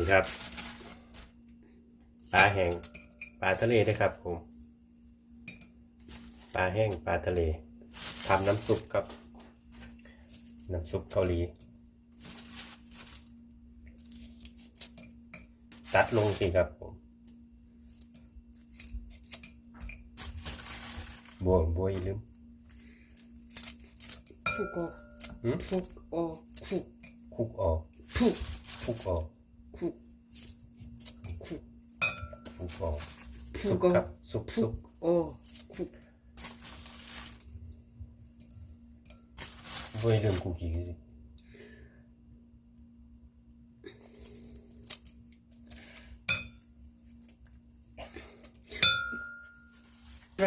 นี่ครับปลาแห้งปลาทะเลนะครับผมปลาแห้งปลาทะเลทำน้ำซุปครับ น้ำซุปเกาหลี ตัดลงสิครับผมบัวบัวอย่าลืมผูกออกหืมผูกออกผูกคุกออกผูกคุกออกผูก คุกออกผูซุปกออครักบซุปผูซุปกออกผูกบัวอย่าลืมคุกกี้สิ ไร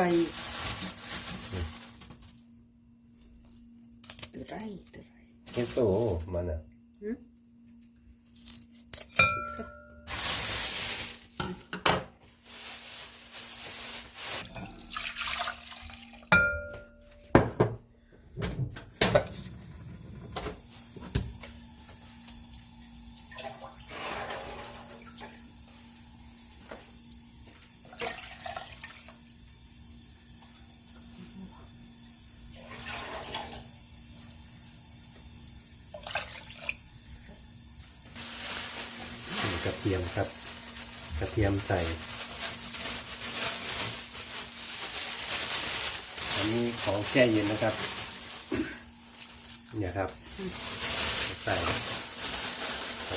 ตัวไรตัวไร เกโซมันอะ สัก นี่ กระเทียมครับ กระเทียมใส่ อันนี้ของแช่เย็นนะครับ เนี่ยครับ ใส่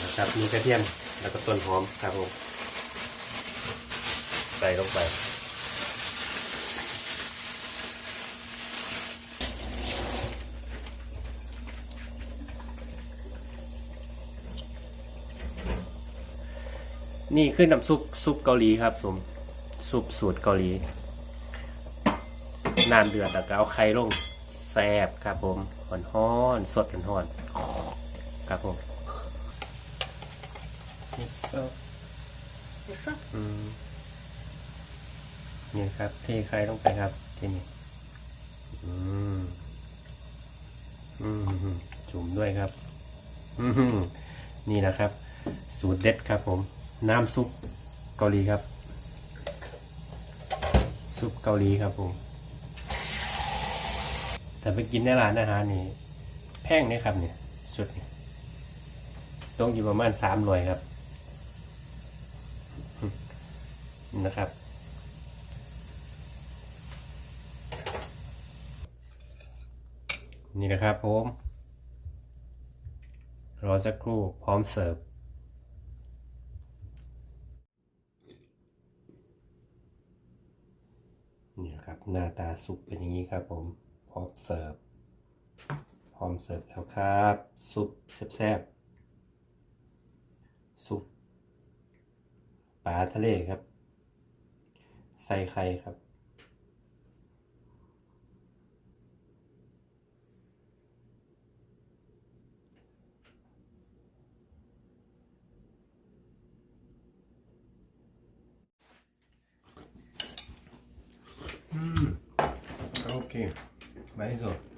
นะครับมีกระเทียมแล้วก็ต้นหอมครับผมใส่ลงไป นี่คือน้ำซุปซุปเกาหลีครับผมซุปสูตรเกาหลีน้ำเดือดแล้วก็เอาไข่ลงแซ่บครับผมห่อนห้อนๆสดห่อนๆครับผมสักอืมนี่ครับเทไข่ลงไปครับที่นี่อืมอืมจุ่มด้วยครับ อืมนี่นะครับ สูตรเด็ดครับผม น้ำซุปเกาหลีครับ ซุปเกาหลีครับผม แต่ไปกินในร้านอาหารนี่แพงเนี่ยครับเนี่ยสุดเนี่ยต้องอยู่ประมาณสามร้อยครับนะครับ นี่นะครับผม รอสักครู่พร้อมเสิร์ฟ นี่ครับหน้าตาซุปเป็นอย่างนี้ครับผมพร้อมเสิร์ฟพร้อมเสิร์ฟแล้วครับ ซุปแซ่บๆซุปปลาทะเลครับ ใส่ไข่ครับ ok. mais um